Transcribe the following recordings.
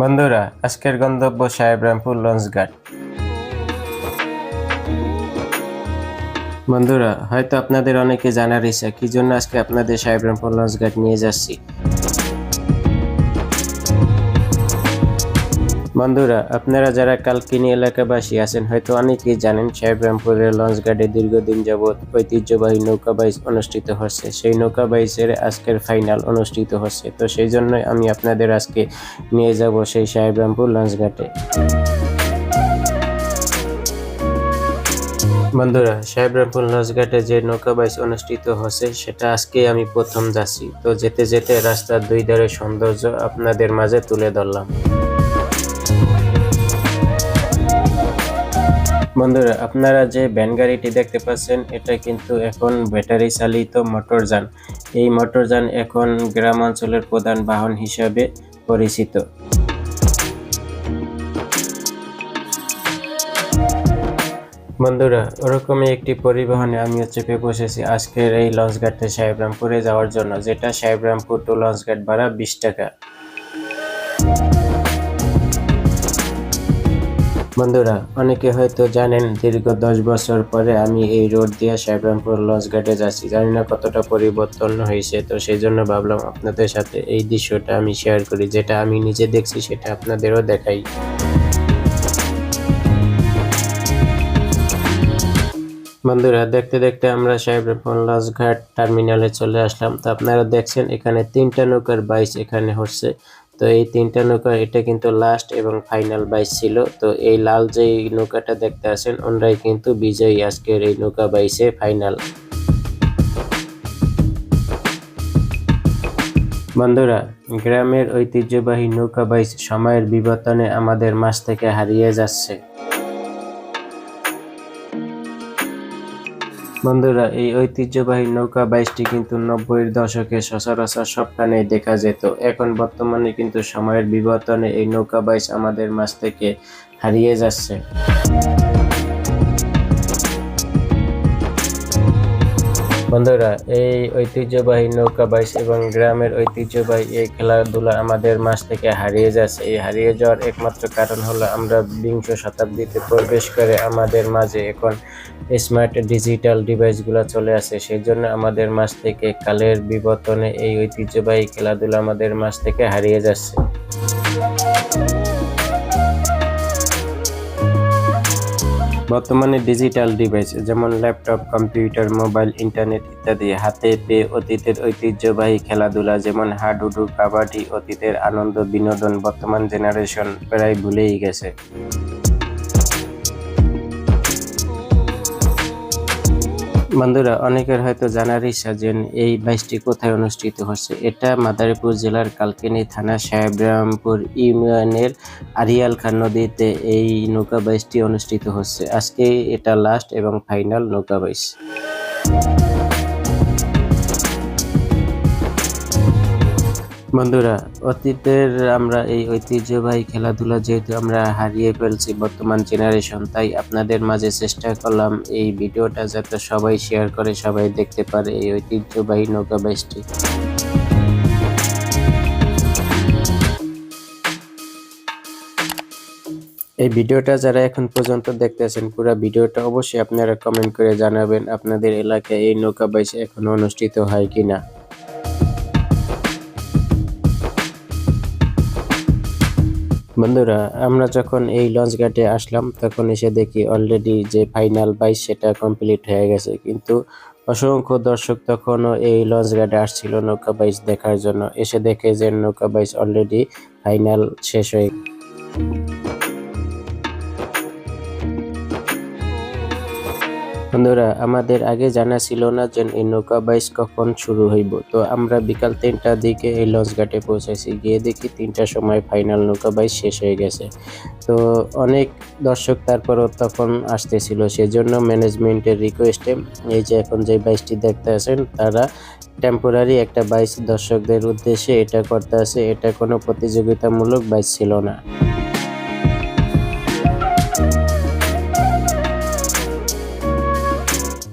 বন্ধুরা, আজকের গন্তব্য সাহেব রামপুর লঞ্চঘাট বন্ধুরা, হয়তো আপনাদের অনেকে জানার ইচ্ছা কি জন্য আজকে আপনাদের সাহেব রামপুর লঞ্চঘাট নিয়ে যাচ্ছি। বন্ধুরা, আপনারা যারা কালকিনি এলাকাবাসী আছেন, হয়তো অনেকেই জানেন সাহেবরামপুরের লঞ্চঘাটে দীর্ঘদিন যাবৎ ঐতিহ্যবাহী নৌকা বাইচ অনুষ্ঠিত হচ্ছে। সেই নৌকা বাইচের আজকের ফাইনাল অনুষ্ঠিত হচ্ছে। তো সেই জন্যই আমি আপনাদের আজকে নিয়ে যাব সেই সাহেবরামপুর লঞ্চঘাটে। বন্ধুরা, সাহেবরামপুর লঞ্চঘাটে যে নৌকা বাইচ অনুষ্ঠিত হচ্ছে, সেটা আজকে আমি প্রথম যাচ্ছি। তো যেতে যেতে রাস্তার দুই ধারে সৌন্দর্য আপনাদের মাঝে তুলে ধরলাম। বন্ধুরা, আপনারা যে ভ্যান গাড়িটি দেখতে পাচ্ছেন, এটা কিন্তু এখন ব্যাটারি চালিত মোটরযান এই মোটরযান এখন গ্রাম অঞ্চলের প্রধান বাহন হিসাবে পরিচিত। বন্ধুরা, ওরকমই একটি পরিবহনে আমিও চেপে বসেছি আজকের এই লঞ্চঘাটে সাহেবরামপুরে যাওয়ার জন্য, যেটা সাহেবরামপুর টু লঞ্চঘাট ভাড়া বিশ টাকা। বন্ধুরা, অনেকে হয়তো জানেন দীর্ঘ দশ বছর পরে আমি এই রোড দিয়ে সাহেবরামপুর লঞ্চঘাটে যাচ্ছি। জানি না কতটা পরিবর্তন হয়েছে, তো সেই জন্য ভাবলাম আপনাদের সাথে এই দৃশ্যটা আমি শেয়ার করি, যেটা আমি নিজে দেখছি সেটা আপনাদেরও দেখাই। বন্ধুরা, দেখতে দেখতে আমরা সাহেবরামপুর লঞ্চঘাট টার্মিনালে চলে আসলাম। তো আপনারা দেখছেন এখানে তিনটা নৌকার বাইচ এখানে হচ্ছে। তো এই তিনটা নৌকা, এটা কিন্তু লাস্ট এবং ফাইনাল বাইচ ছিল। তো এই লাল যে নৌকাটা দেখতে আছেন, ওনারাই কিন্তু বিজয়ী আজকের এই নৌকা বাইসে ফাইনাল বন্ধুরা, গ্রামের ঐতিহ্যবাহী নৌকা বাইচ সময়ের বিবর্তনে আমাদের মাছ থেকে হারিয়ে যাচ্ছে। বন্ধুরা, এই ঐতিহ্যবাহী নৌকা বাইশটি কিন্তু নব্বইয়ের দশকে সচরাচর সবখানেই দেখা যেত। এখন বর্তমানে কিন্তু সময়ের বিবর্তনে এই নৌকা বাইশ আমাদের মাছ থেকে হারিয়ে যাচ্ছে। বন্ধুরা, এই ঐতিহ্যবাহী নৌকা, বাইশ এবং গ্রামের ঐতিহ্যবাহী এই খেলাধুলা আমাদের মাছ থেকে হারিয়ে যাচ্ছে। এই হারিয়ে যাওয়ার একমাত্র কারণ হলো আমরা বিংশ শতাব্দীতে প্রবেশ করে আমাদের মাঝে এখন স্মার্ট ডিজিটাল ডিভাইসগুলো চলে আসে। সেই জন্য আমাদের মাছ থেকে কালের বিবর্তনে এই ঐতিহ্যবাহী খেলাধুলা আমাদের মাছ থেকে হারিয়ে যাচ্ছে। বর্তমানে ডিজিটাল ডিভাইস, যেমন ল্যাপটপ, কম্পিউটার, মোবাইল, ইন্টারনেট ইত্যাদি। হাতে পেয়ে অতীতের ঐতিহ্যবাহী খেলাধুলা, যেমন হাডুডু, কাবাডি, অতীতের আনন্দ, বিনোদন, বর্তমান জেনারেশন প্রায় ভুলেই গেছে। বন্ধুরা, অনেকের হয়তো জানার ইচ্ছা যে এই বাইশটি কোথায় অনুষ্ঠিত হচ্ছে। এটা মাদারীপুর জেলার কালকিনি থানা, সাহেবরামপুর ইউনিয়নের আরিয়াল খান নদীতে এই নৌকা বাইশটি অনুষ্ঠিত হচ্ছে। আজকে এটা লাস্ট এবং ফাইনাল নৌকা বাইশ বন্ধুরা, অতীতের আমরা এই ঐতিহ্যবাহী খেলাধুলা যেহেতু আমরা হারিয়ে ফেলছি বর্তমান জেনারেশন তাই আপনাদের মাঝে চেষ্টা করলাম এই ভিডিওটা যাতে সবাই শেয়ার করে, সবাই দেখতে পারে এই ঐতিহ্যবাহী নৌকা বাইশটি এই ভিডিওটা যারা এখন পর্যন্ত দেখতেছেন, পুরো ভিডিওটা অবশ্যই আপনারা কমেন্ট করে জানাবেন, আপনাদের এলাকায় এই নৌকা বাইশ এখনও অনুষ্ঠিত হয় কিনা। বন্ধুরা, আমরা যখন এই লঞ্চ ঘাটে আসলাম, তখন এসে দেখি অলরেডি যে ফাইনাল বাইশ সেটা কমপ্লিট হয়ে গেছে। কিন্তু অসংখ্য দর্শক তখনও এই লঞ্চ ঘাটে আসছিল নৌকা বাইস দেখার জন্য। এসে দেখে যে নৌকা বাইশ অলরেডি ফাইনাল শেষ হয়ে বন্ধুরা, আমাদের আগে জানা ছিল না যে এই নৌকা বাইস কখন শুরু হইব। তো আমরা বিকাল তিনটার দিকে এই লঞ্চ ঘাটে পৌঁছেছি গিয়ে দেখি তিনটার সময় ফাইনাল নৌকা বাইস শেষ হয়ে গেছে। তো অনেক দর্শক তারপরও তখন আসতেছিল। সেজন্য ম্যানেজমেন্টের রিকোয়েস্টে এই যে এখন যে বাইসটি দেখতে আছেন, তারা টেম্পোরারি একটা বাইস দর্শকদের উদ্দেশ্যে এটা করতে আছে। এটা কোনো প্রতিযোগিতামূলক বাইস ছিল না।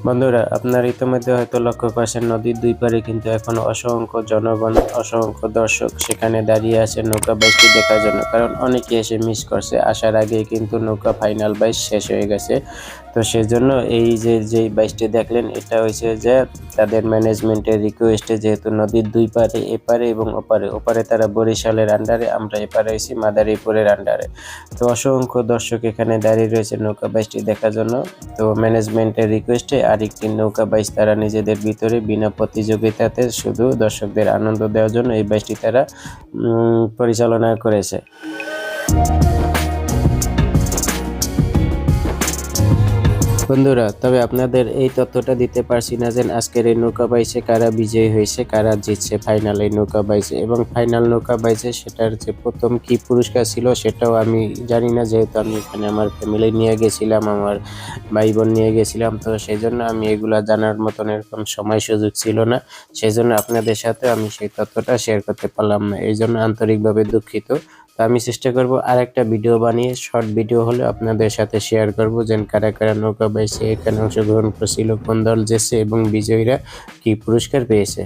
বন্ধুরা, আপনার ইতিমধ্যে হয়তো লক্ষ্য করছেন, নদীর দুই পারে কিন্তু এখন অসংখ্য জনগণ, অসংখ্য দর্শক সেখানে দাঁড়িয়ে আছে নৌকা বাইশটি দেখার জন্য। কারণ অনেকে এসে মিস করছে। আসার আগে কিন্তু নৌকা ফাইনাল বাইশ শেষ হয়ে গেছে। তো সেজন্য এই যে যেই বাইচটি দেখলেন, এটা হয়েছে যে তাদের ম্যানেজমেন্টের রিকোয়েস্টে যেহেতু নদীর দুই পারে এপারে এবং ওপারে ওপারে তারা বরিশালের আন্ডারে আমরা এপারে হয়েছি মাদারীপুরের আন্ডারে তো অসংখ্য দর্শক এখানে দাঁড়িয়ে রয়েছে নৌকা বাইচটি দেখার জন্য। তো ম্যানেজমেন্টের রিকোয়েস্টে আরেকটি নৌকা বাইচ তারা নিজেদের ভিতরে বিনা প্রতিযোগিতাতে শুধু দর্শকদের আনন্দ দেওয়ার জন্য এই বাইচটি তারা পরিচালনা করেছে। বন্ধুরা, তবে আপনাদের এই তথ্যটা দিতে পারছি না যে আজকের এই নৌকা বাইচে কারা বিজয়ী হয়েছে, কারা জিতছে ফাইনাল এই নৌকা বাইচে। এবং ফাইনাল নৌকা বাইচে সেটার যে প্রথম কি পুরস্কার ছিল সেটাও আমি জানি না, যেহেতু আমি এখানে আমার ফ্যামিলি নিয়ে গেছিলাম, আমার ভাই বোন নিয়ে গেছিলাম, তো সেই জন্য আমি এগুলা জানার মতন এরকম সময় সুযোগ ছিল না। সেই জন্য আপনাদের সাথে আমি সেই তথ্যটা শেয়ার করতে পারলাম না এই জন্য আন্তরিকভাবে দুঃখিত। আমি চেষ্টা করব আর একটা ভিডিও বানিয়ে শর্ট ভিডিও হলে আপনাদের সাথে শেয়ার করব, যেন কারা কারা নৌকা বাইছে এখানে অংশগ্রহণ করছিল, কোন দল জেছে এবং বিজয়ীরা কি পুরস্কার পেয়েছে।